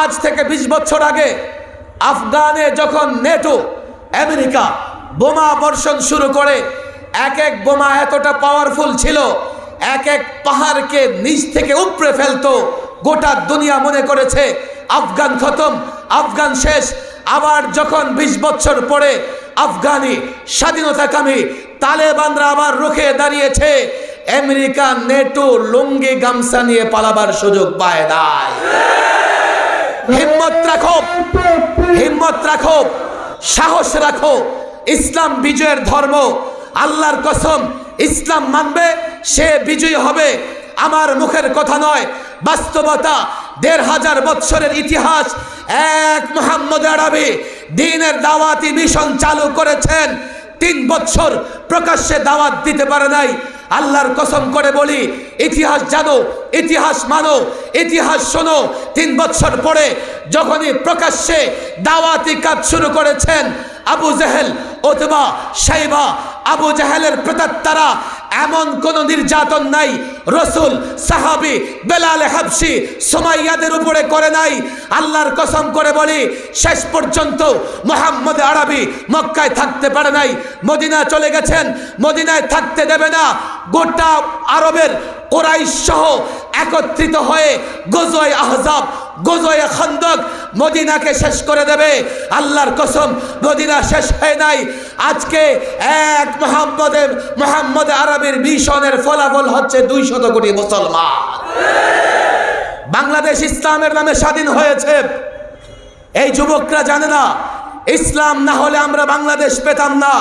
আজ থেকে ২০ বছর আগে আফগানে যখন নেটো আমেরিকা বোমা বর্ষণ শুরু করে, এক এক বোমা এতটা পাওয়ারফুল ছিল, এক এক পাহাড়কে নিচ থেকে উপড়ে ফেলতো, গোটা দুনিয়া মনে করেছে, আফগান খতম, আফগান শেষ। আবার যখন ২০ বছর পরে আফগানি স্বাধীনতাকামী তালেবানরা আবার রুখে দাঁড়িয়েছে, আমেরিকা নেটো লুঙ্গি গামছা নিয়ে পালাবার সুযোগ পায় নাই। হিম্মত রাখো। হিম্মত রাখো। সাহস রাখো। ইসলাম বিজয়ের ধর্ম। আল্লাহর কসম, ইসলাম মানবে, সে বিজয়ী হবে। আমার মুখের কথা নয়, বাস্তবতা। দেড় হাজার বৎসরের ইতিহাস, এক মোহাম্মদ আরবি দিনের দাওয়াতি মিশন চালু করেছেন। তিন বছর প্রকাশ্যে দাওয়াত দিতে পারে নাই। আল্লাহর কসম করে বলি ইতিহাস জানো, ইতিহাস মানো, ইতিহাস শোনো। তিন বছর পরে যখনই প্রকাশ্যে দাওয়াতি কাজ শুরু করেছেন আবু জাহেল অথবা সাইবা, আবু জাহেলের প্রেতাত্মারা এমন কোনো নির্যাতন নাই রসুল, সাহাবি, বেলাল হাবসি সোমাইয়াদের উপরে করে নাই। আল্লাহর কসম করে বলি, শেষ পর্যন্ত মোহাম্মদ আরবি মক্কায় থাকতে পারে নাই। মদিনা চলে গেছেন, মদিনায় থাকতে দেবে না। গোটা আরবের কোরাইশ সহ একত্রিত হয়ে গজয় আহজাব গজয় খন্দক মদিনাকে শেষ করে দেবে। আল্লাহর কসম, মদিনা শেষ হয় নাই। আজকে এক মোহাম্মদের মোহাম্মদ আরবের মিশনের ফলাফল হচ্ছে দুই শত কোটি মুসলমান। বাংলাদেশ ইসলামের নামে স্বাধীন হয়েছে। এই যুবকরা জানে না, ইসলাম না হলে আমরা বাংলাদেশ পেতাম না।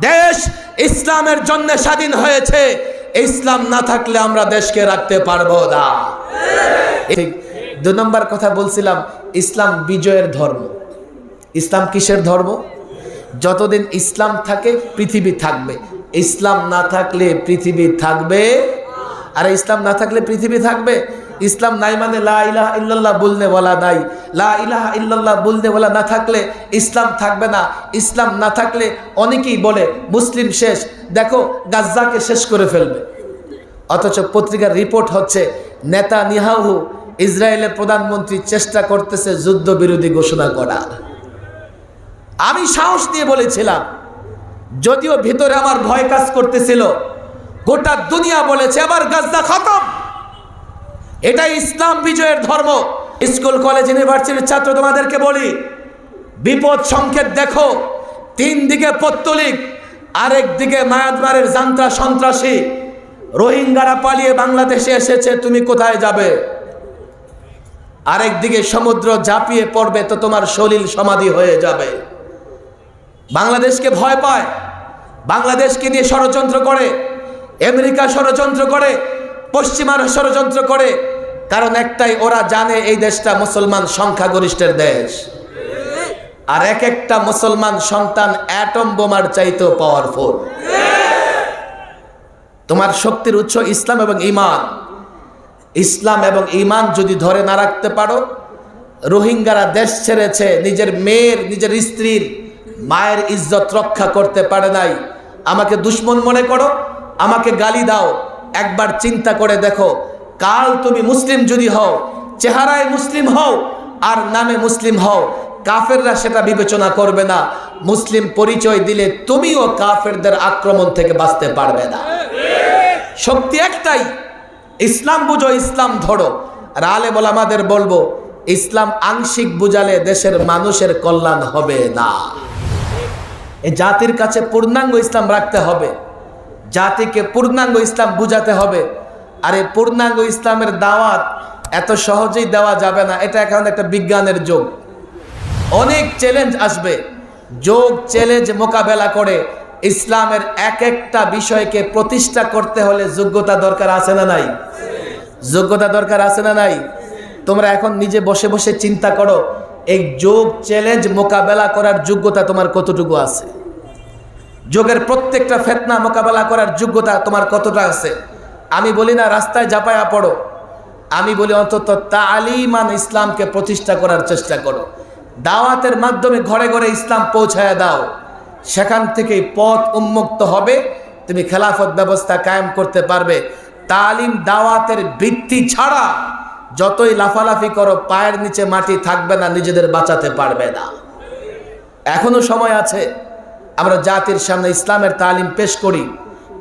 দেশ ইসলামের জন্য স্বাধীন হয়েছে। ইসলাম না থাকলে আমরা দেশকে রাখতে পারব না। ঠিক দু নম্বর কথা বলছিলাম, ইসলাম বিজয়ের ধর্ম। ইসলাম কিসের ধর্ম? যতদিন ইসলাম থাকে, পৃথিবী থাকবে। ইসলাম না থাকলে পৃথিবী থাকবে। আর ইসলাম না থাকলে পৃথিবী থাকবে? ইসলাম নাই মানে লা ইলাহা ইল্লাল্লাহ বলনে বলা নাই। লা ইলাহা ইল্লাল্লাহ বলনে বলা না থাকলে ইসলাম থাকবে না। ইসলাম না থাকলে অনেকেই বলে, মুসলিম শেষ। দেখো, গাজ্জাকে শেষ করে ফেলবে। অথচ পত্রিকার রিপোর্ট হচ্ছে নেতা নিহাহু ইসরায়েলের প্রধানমন্ত্রী চেষ্টা করতেছে যুদ্ধ বিরোধী ঘোষণা করা। আমি সাহস দিয়ে বলেছিলাম, যদিও ভিতরে আমার ভয় কাজ করতেছিল, গোটা দুনিয়া বলেছে আবার গাজদা খতম। এটাই ইসলাম বিজয়ের ধর্ম। স্কুল, কলেজ, ইউনিভার্সিটির ছাত্র তোমাদেরকে বলি, বিপদ সংকেত দেখো, তিন দিকে পত্তলিক, আরেক দিকে মায়ানমারের জান্ত্রা সন্ত্রাসী। রোহিঙ্গারা পালিয়ে বাংলাদেশে এসেছে, তুমি কোথায় যাবে? আরেক দিকে সমুদ্র ঝাঁপিয়ে পড়বে তো তোমার সলিল সমাধি হয়ে যাবে। বাংলাদেশকে ভয় পায়, বাংলাদেশকে নিয়ে ষড়যন্ত্র করে, আমেরিকা ষড়যন্ত্র করে, পশ্চিমারা ষড়যন্ত্র করে, কারণ একটাই, ওরা জানে এই দেশটা মুসলমান সংখ্যাগরিষ্ঠের দেশ। আর এক একটা মুসলমান সন্তান অ্যাটম বোমার চাইতেও পাওয়ারফুল তোমার শক্তির উৎস ইসলাম এবং ইমান। ইসলাম এবং ইমান যদি ধরে না রাখতে পারো, রোহিঙ্গারা দেশ ছেড়েছে, নিজের মেয়ের, নিজের স্ত্রীর মায়ের ইজ্জত রক্ষা করতে পারে নাই। আমাকে দুশ্মন মনে করো, আমাকে গালি দাও, একবার চিন্তা করে দেখো, কাল তুমি মুসলিম যদি হও, চেহারায় মুসলিম হও, আর নামে মুসলিম হও, কাফেররা সেটা বিবেচনা করবে না। মুসলিম পরিচয় দিলে তুমিও কাফেরদের আক্রমণ থেকে বাঁচতে পারবে না। শক্তি একটাই ইসলাম বুঝো, ইসলাম ধরো। আর আলে বল আমাদের বলব, ইসলাম আংশিক বুঝালে দেশের মানুষের কল্যাণ হবে না। এই জাতির কাছে পূর্ণাঙ্গ ইসলাম রাখতে হবে। জাতিকে পূর্ণাঙ্গ ইসলাম বুঝাতে হবে। আর এই পূর্ণাঙ্গ ইসলামের দাওয়াত এত সহজেই দেওয়া যাবে না, এটা এখন একটা বিজ্ঞানের যোগ। অনেক চ্যালেঞ্জ আসবে। যোগ চ্যালেঞ্জ মোকাবেলা করে ইসলামের এক একটা বিষয়কে প্রতিষ্ঠা করতে হলে যোগ্যতা দরকার আছে না নাই? যোগ্যতা দরকার আছে না নাই? তোমরা এখন নিজে বসে বসে চিন্তা করো, এই যোগ চ্যালেঞ্জ মোকাবেলা করার যোগ্যতা তোমার কতটুকু আছে? যোগের প্রত্যেকটা ফেতনা মোকাবেলা করার যোগ্যতা তোমার কতটা আছে? আমি বলি না, রাস্তায় জাপায়া পড়ো। আমি বলি অন্তত তালিমান ইসলামকে প্রতিষ্ঠা করার চেষ্টা করো। দাওয়াতের মাধ্যমে ঘরে ঘরে ইসলাম পৌঁছায় দাও। সেখান থেকেই পথ উন্মুক্ত হবে। তুমি খেলাফত ব্যবস্থা কায়েম করতে পারবে। তালিম দাওয়াতের ভিত্তি ছাড়া যতই লাফালাফি করো, পায়ের নিচে মাটি থাকবে না, নিজেদের বাঁচাতে পারবে না। এখনও সময় আছে, আমরা জাতির সামনে ইসলামের তালিম পেশ করি।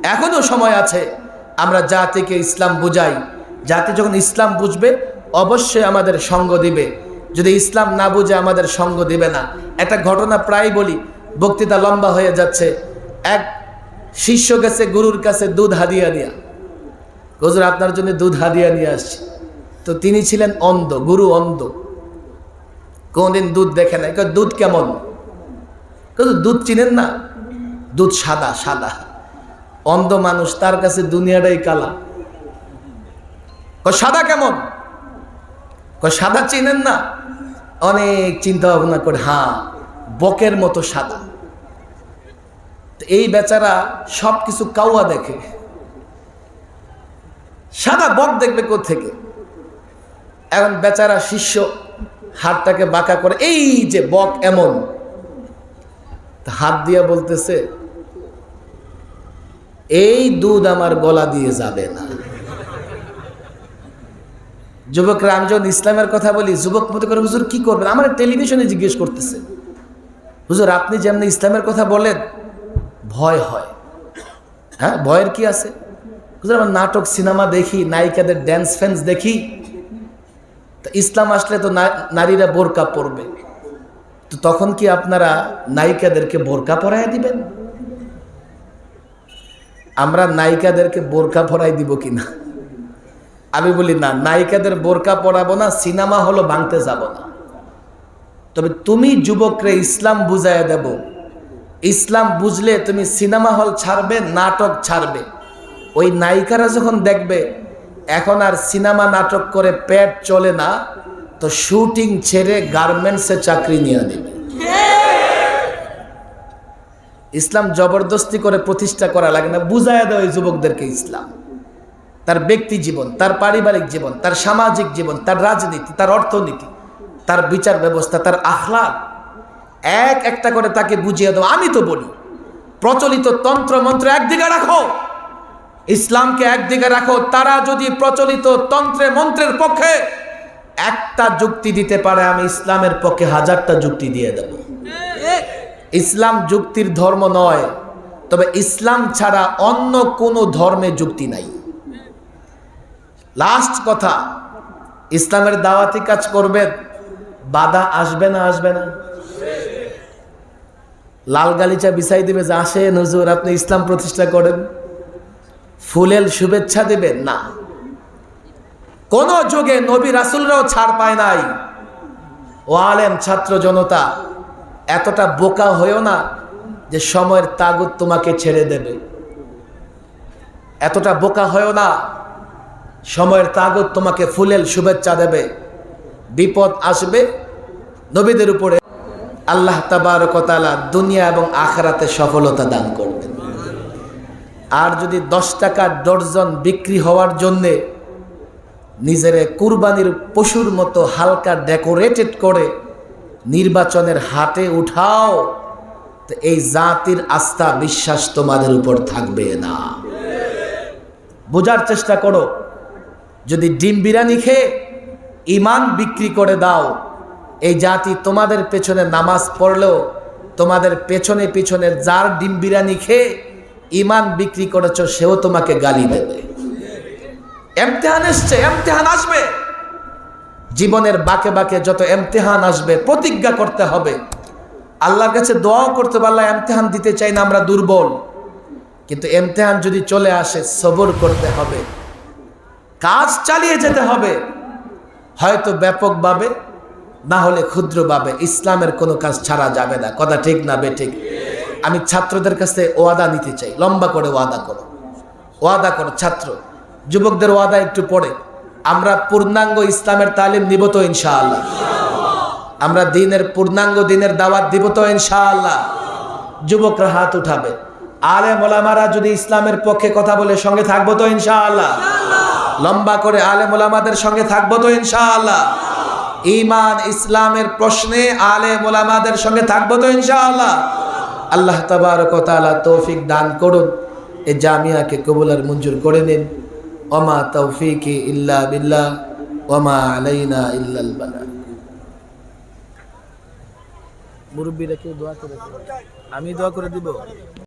এখনও সময় আছে, আমরা জাতিকে ইসলাম বুঝাই। জাতি যখন ইসলাম বুঝবে, অবশ্যই আমাদের সঙ্গ দিবে। যদি ইসলাম না বুঝে, আমাদের সঙ্গ দিবে না। একটা ঘটনা প্রায় বলি বক্তৃতা লম্বা হয়ে যাচ্ছে। এক শিষ্য গেছে, গুরুর কাছে দুধ হাদিয়া দিয়া হুজুর, আপনার জন্য দুধ হাদিয়া নিয়ে আসছি। তো তিনি ছিলেন অন্ধ, গুরু অন্ধ। কোনদিন দুধ দেখে নাই দুধ কেমন? কিন্তু দুধ চিনেন না? দুধ সাদা সাদা। অন্ধ মানুষ, তার কাছে দুনিয়াটাই কালা। সাদা কেমন? সাদা চিনেন না? অনেক চিন্তা ভাবনা করে হ্যাঁ বকের মতো সাদা। বেচারা সব কিছু কাউয়া দেখে। সাদা বক দেখবে থেকে এখন বেচারা শিষ্য হাতটাকে বাঁকা করে, এই যে বক এমন। হাত দিয়া বলতেছে, এই দুধ আমার গলা দিয়ে যাবে না। যুবকরা যখন ইসলামের কথা বলি, যুবক মতো করে হুজুর কি করবেন? আমার টেলিভিশনে জিজ্ঞেস করতেছে, হুজুর, আপনি যেমনি ইসলামের কথা বলেন ভয় হয়। হ্যাঁ ভয়ের কি আছে? আমার নাটক, সিনেমা দেখি, নায়িকাদের ড্যান্স ফ্যান্স দেখি। তো ইসলাম আসলে তো নারীরা বোরকা পরবে। তো তখন কি আপনারা নায়িকাদেরকে বোরকা পরাই দিবেন? আমরা নায়িকাদেরকে বোরকা পরাই দিব কিনা আমি বলি, না, নায়িকাদের বোরকা পরাবো না, সিনেমা হলো ভাঙতে যাব না। তবে তুমি যুবকরে ইসলাম বুঝাইয়া দেব ইসলাম বুঝলে তুমি সিনেমা হল ছাড়বে, নাটক ছাড়বে। ওই নায়িকারা যখন দেখবে, এখন আর সিনেমা নাটক করে পেট চলে না, তো শুটিং ছেড়ে গার্মেন্টসে চাকরি নিয়ে নেবে। ইসলাম জবরদস্তি করে প্রতিষ্ঠা করা লাগে না, বুঝাইয়া দেয় ওই যুবকদেরকে ইসলাম। তার ব্যক্তি জীবন, তার পারিবারিক জীবন, তার সামাজিক জীবন, তার রাজনীতি, তার অর্থনীতি, তার বিচার ব্যবস্থা, তার আখলাক। এক একটা করে তাকে বুঝিয়ে দাও। আমি তো বলি, প্রচলিত তন্ত্র মন্ত্র একদিকে রাখো, ইসলামকে একদিকে রাখো, তারা যদি প্রচলিত তন্ত্রে মন্ত্রের পক্ষে একটা যুক্তি দিতে পারে, আমি ইসলামের পক্ষে হাজারটা যুক্তি দিয়ে দেব। ইসলাম যুক্তির ধর্ম নয়, তবে ইসলাম ছাড়া অন্য কোনো ধর্মে যুক্তি নাই। লাস্ট কথা, ইসলামের দাওয়াতি কাজ করবেন, বাধা আসবে না আসবে না। লাল গালিচা বিছাই দিবে, যে আসে নজর আপনি ইসলাম প্রতিষ্ঠা করেন। ফুলেল শুভেচ্ছা দেবেন? না। কোন যুগে নবী রাসুলরাও ছাড় পায় নাই। ও আলেম ছাত্র জনতা, এতটা বোকা হয়েও না যে সময়ের তাগুত তোমাকে ছেড়ে দেবে। এতটা বোকা হয়েও না, সময়ের তাগুত তোমাকে ফুলেল শুভেচ্ছা দেবে। বিপদ আসবে নবীদের উপরে। আল্লাহ তাবারকতালা দুনিয়া এবং আখরাতে সফলতা দান করবেন। আর যদি দশ টাকার ডর্জন বিক্রি হওয়ার জন্যে নিজের কুরবানির পশুর মতো হালকা ডেকোরেটেড করে নির্বাচনের হাতে উঠাও, তো এই জাতির আস্থা, বিশ্বাস তোমাদের উপর থাকবে না। বোঝার চেষ্টা করো, যদি ডিম বিরিয়ানি খেয়ে ইমান বিক্রি করে দাও এই জাতি তোমাদের পেছনে নামাজ পড়লেও তোমাদের পেছনে পিছনে যার ডিম বিরিয়ানি খেয়ে ইমান বিক্রি করেছ, সেও তোমাকে গালি দেবে। এমতেহান এসছে, এমতেহান আসবে। জীবনের বাকে বাকে যত এমতেহান আসবে, প্রতিজ্ঞা করতে হবে। আল্লাহর কাছে দোয়াও করতে আল্লাহ এমতেহান দিতে চাই না, আমরা দুর্বল। কিন্তু এমতেহান যদি চলে আসে, সবর করতে হবে। কাজ চালিয়ে যেতে হবে। হয়তো ব্যাপকভাবে না হলে ক্ষুদ্রভাবে ইসলামের কোনো কাজ ছাড়া যাবে না। কথা ঠিক না বে ঠিক? আমি ছাত্রদের কাছে ওয়াদা নিতে চাই। লম্বা করে ওয়াদা করো। ওয়াদা করো, ছাত্র। যুবকদের ওয়াদা একটু পড়ে। আমরা পূর্ণাঙ্গ ইসলামের তালিম নিব তো ইনশাআল্লাহ। আমরা দিনের পূর্ণাঙ্গ দিনের দাওয়াত দিব তো ইনশাআল্লাহ। যুবকরা হাত উঠাবে। আলে মোলামারা যদি ইসলামের পক্ষে কথা বলে সঙ্গে থাকব তো ইনশাআল্লাহ। লম্বা করে আলে মোলামাদের সঙ্গে থাকব তো ইনশাআল্লাহ। ইমান ইসলামের প্রশ্নে আলে মোলামাদের সঙ্গে থাকব তো ইনশাআল্লাহ। আল্লাহ তাবারক ওয়া তৌফিক দান করুন এই জামিয়াকে কবুল আর মঞ্জুর করে নিন। ওমা তৌফিক ইল্লা বিল্লাহ, ওমা আলাইনা ইল্লাল বালা। মুরব্বীরা কেউ দোয়া করে। আমি দোয়া করে দিব?